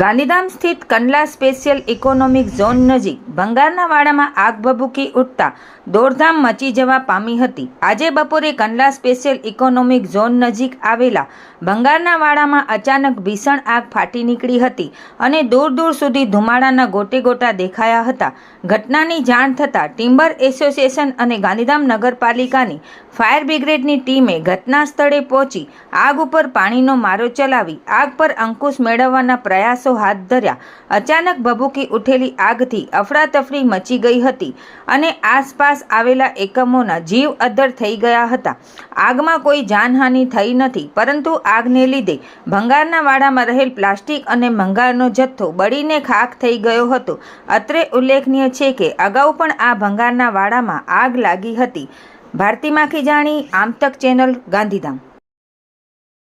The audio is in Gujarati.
ગાંધીધામ સ્થિત કંડલા સ્પેશિયલ ઇકોનોમિક ઝોન નજીક ભંગારના વાડામાં આગ ભભૂકી ઉઠતા દોડધામ મચી જવા પામી હતી. આજે બપોરે કંડલા સ્પેશિયલ ઇકોનોમિક ઝોન નજીક આવેલા ભંગારના વાડામાં અચાનક ભીષણ આગ ફાટી નીકળી હતી અને દૂર દૂર સુધી ધુમાડાના ગોટે ગોટા દેખાયા હતા. ઘટનાની જાણ થતાં ટિમ્બર એસોસિએશન અને ગાંધીધામ નગરપાલિકાની ફાયર બ્રિગેડની ટીમે ઘટના સ્થળે પહોંચી આગ ઉપર પાણીનો મારો ચલાવી આગ પર અંકુશ મેળવવાના પ્રયાસો હાથ ધર્યા. અચાનક ભભૂકી ઉઠેલી આગથી અફડાતફડી મચી ગઈ હતી અને આસપાસ આવેલા એકમોના જીવ અદ્ધર થઈ ગયા હતા. આગમાં કોઈ જાનહાનિ થઈ નથી, પરંતુ આગને લીધે ભંગારના વાડામાં રહેલ પ્લાસ્ટિક અને ભંગારનો જથ્થો બળીને ખાખ થઈ ગયો હતો. અત્રે ઉલ્લેખનીય છે કે અગાઉ પણ આ ભંગારના વાડામાં આગ લાગી હતી. ભારતી માખી જાણી, આમતક ચેનલ, ગાંધીધામ.